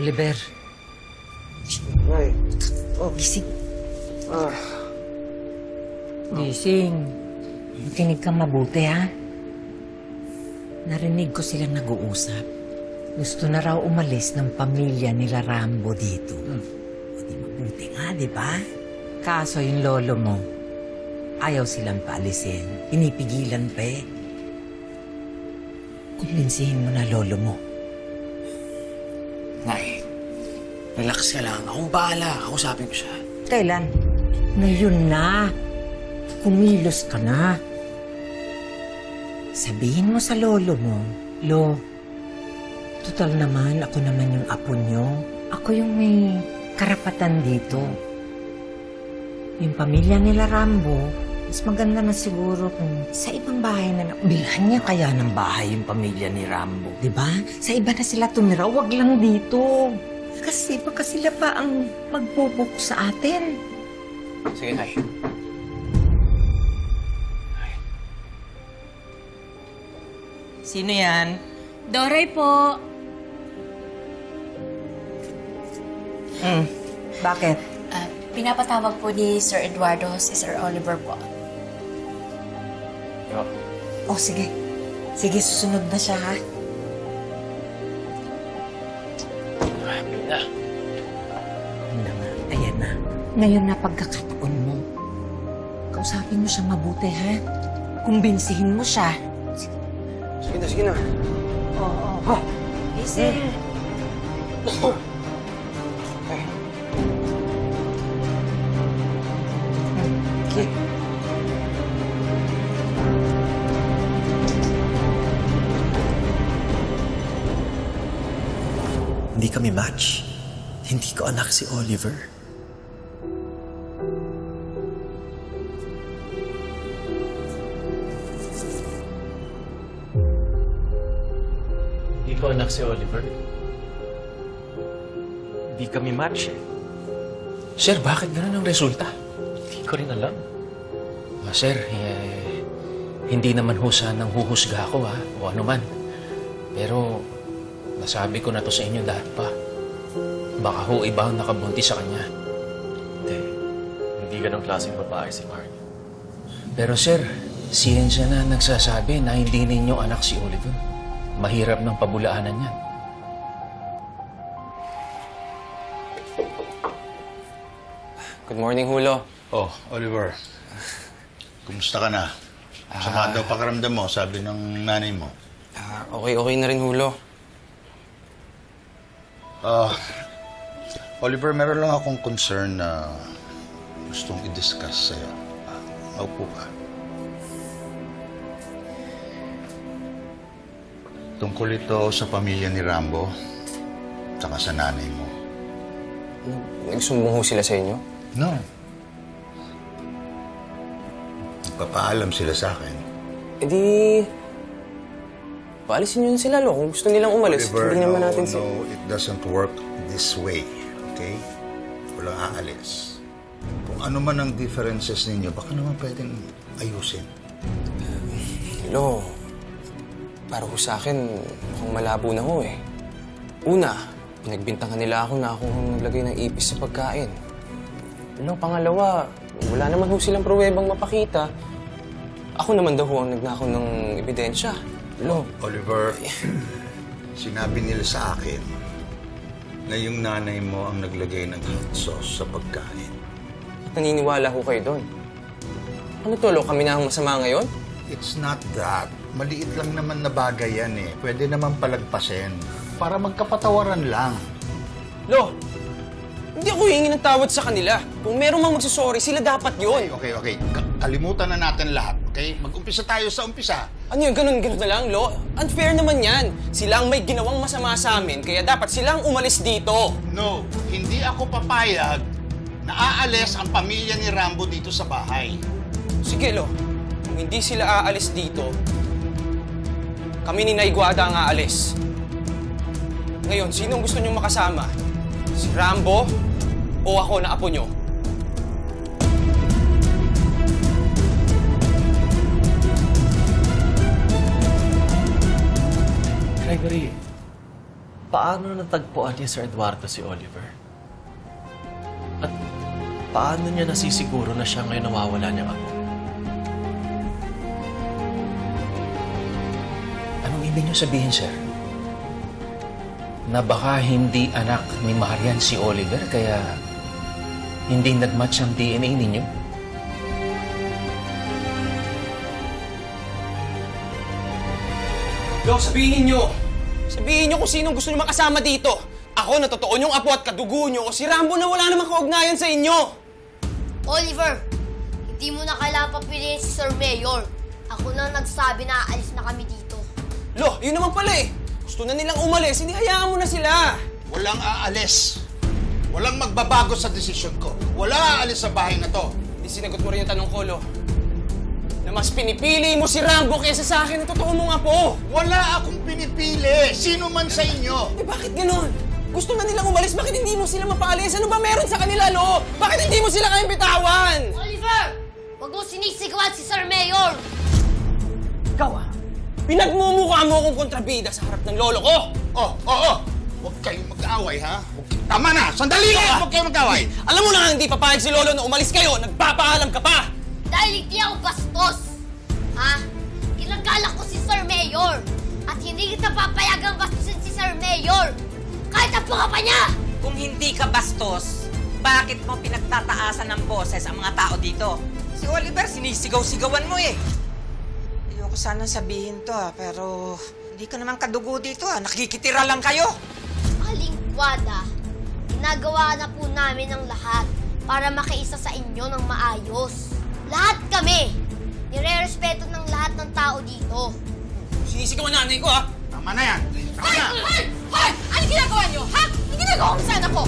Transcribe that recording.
Oliver. Nay. Oh, gising. Ah. Gising. Makinig ka mabuti, ha? Narinig ko silang nag-uusap. Gusto na raw umalis ng pamilya nila Rambo dito. O di mabuti nga, di ba? Kaso yung lolo mo, ayaw silang paalisin. Pinipigilan pa eh. Kumbinsihin mo na lolo mo. Nay. Relax ka lang. Akong bahala. Kausapin ko siya. Kailan? Ngayon na. Kumilos ka na. Sabihin mo sa lolo mo, Lo, total naman ako naman yung apo nyo. Ako yung may karapatan dito. Yung pamilya nila Rambo, mas maganda na siguro kung sa ibang bahay na bilhan niya kaya ng bahay yung pamilya ni Rambo. 'Di ba? Sa iba na sila tumira, wag lang dito. Kasi baka sila pa ang magbubuk sa atin. Sige, Nay. Sino yan? Doray po. Hmm. Bakit? Ah, pinapatawag po ni Sir Eduardo si Sir Oliver po. Yo. Oh, sige. Sige, susunod na siya, ha? Ah, na. Na nga, ayan na. Ngayon na pagkakataon mo. Kausapin mo siya mabuti, ha? Kumbinsihin mo siya. Sige na, sige na. Oo. Oh, Gising. Hindi ko anak si Oliver. Hindi ko anak si Oliver. Hindi kami match eh. Sir, bakit ganun ang resulta? Hindi ko rin alam. Ah, sir, eh, hindi naman ho sanang huhusga ako ha, o ano man. Pero, nasabi ko na to sa inyo dahil pa. Baka ho iba ang nakabunti sa kanya. Hindi. Hindi ganong klaseng babae si Mark. Pero sir, siyensya na nagsasabi na hindi ninyo anak si Oliver. Mahirap ng pabulaanan yan. Good morning, Hulo. Oh, Oliver. Kumusta ka na? Sama daw pakiramdam mo, sabi ng nanay mo. Ah, okay, okay na rin, Hulo. Ah, Oliver, meron lang akong concern na gustong i-discuss sa'yo. Ah, maupo ka. Tungkol ito sa pamilya ni Rambo, tsaka sa nanay mo. Nagsumbong ho sila sa inyo? No. Nagpapaalam sila sa akin. E di... Paalisin nyo na sila, lo. Kung gusto nilang umalis, Oliver, hindi naman no, natin no, sila. it doesn't work this way. Okay? Walang aalis. Kung ano man ang differences ninyo, baka naman pwedeng ayusin. Lo, para ho sa akin, mukhang malabo na ho eh. Una, pinagbintangan nila ako na ako ang naglagay ng ipis sa pagkain. Lo, pangalawa, wala naman ho silang pruwebang mapakita. Ako naman daw ho ang nagnakaw ng ebidensya. Lo, Oliver, sinabi nila sa akin na yung nanay mo ang naglagay ng hot sauce sa pagkain. naniniwala ho kayo doon. Ano to, lo? Kami na ang masama ngayon? It's not that. Maliit lang naman na bagay yan eh. Pwede naman palagpasin. Para magkapatawaran lang. Lo, hindi ako hihingi ng tawad sa kanila. Kung meron mang magsasorry, sila dapat Okay, yon. okay, okay. Ka- Kalimutan na natin lahat, okay? Mag-umpisa tayo sa umpisa. Ano yun, ganun, ganun na lang, Lo? Unfair naman yan. Sila ang may ginawang masama sa amin, kaya dapat sila ang umalis dito. No, hindi ako papayag na aalis ang pamilya ni Rambo dito sa bahay. Sige, Lo. Kung hindi sila aalis dito, kami ni Naiguada ang aalis. Ngayon, sinong gusto niyong makasama? Si Rambo o ako na apo niyo? Gregory, paano natagpuan ni Sir Eduardo si Oliver? At paano niya nasisiguro na siya ngayon nawawala niyang ako? Anong ibig niyo sabihin, sir? Na baka hindi anak ni Marian si Oliver, kaya hindi nagmatch ang DNA ninyo? Lo, sabihin nyo! Sabihin nyo kung sinong gusto nyo makasama dito. Ako na totoo nyong apo at kadugo nyo o si Rambo na wala namang kaugnayan sa inyo. Oliver, hindi mo na kailangan papiliin si Sir Mayor. Ako na nagsabi na aalis na kami dito. Lo, yun naman pala eh. Gusto na nilang umalis, hindi hayaan mo na sila. Walang aalis. Walang magbabago sa desisyon ko. Wala aalis sa bahay na to. Hindi sinagot mo rin yung tanong ko, Lo. Na mas pinipili mo si Rambo kaysa sa akin totoo mong apo. Wala akong pinipili. Sino man sa inyo. Eh bakit ganun? Gusto na nilang umalis, bakit hindi mo sila mapaalis? Ano ba meron sa kanila, Lo? Bakit hindi mo sila kayang bitawan? Oliver! Huwag mo sinisigawan si Sir Mayor! Ikaw ah, pinagmumukha mo akong kontrabida sa harap ng lolo ko. Oh, oo, oh, Huwag kayong mag-away, ha? Huwag- Tama na! Sandali lang! Huwag kayong mag-away! Alam mo na nga hindi papayag si lolo na umalis kayo, nagpapaalam ka pa. Dahil hindi ako bastos! Ha? Ginagala ko si Sir Mayor! At hindi kita papayagang bastusin si Sir Mayor! Kahit ang pa niya! Kung hindi ka bastos, bakit mo pinagtataasan ng boses ang mga tao dito? Si Oliver, sinisigaw-sigawan mo eh. Ayoko sana sabihin to ah, pero hindi ka naman kadugo dito ah. Nakikitira lang kayo. Aling Kwada, ginagawa na po namin ang lahat para makaisa sa inyo ng maayos. Lahat kami! Nire-respeto ng lahat ng tao dito. Sinisigaw ang nanay ko ah. Tama na yan! Tama na! Hoy! Hoy! Ano ginagawa niyo, ha? Ano ginagawa mo sa anak ko?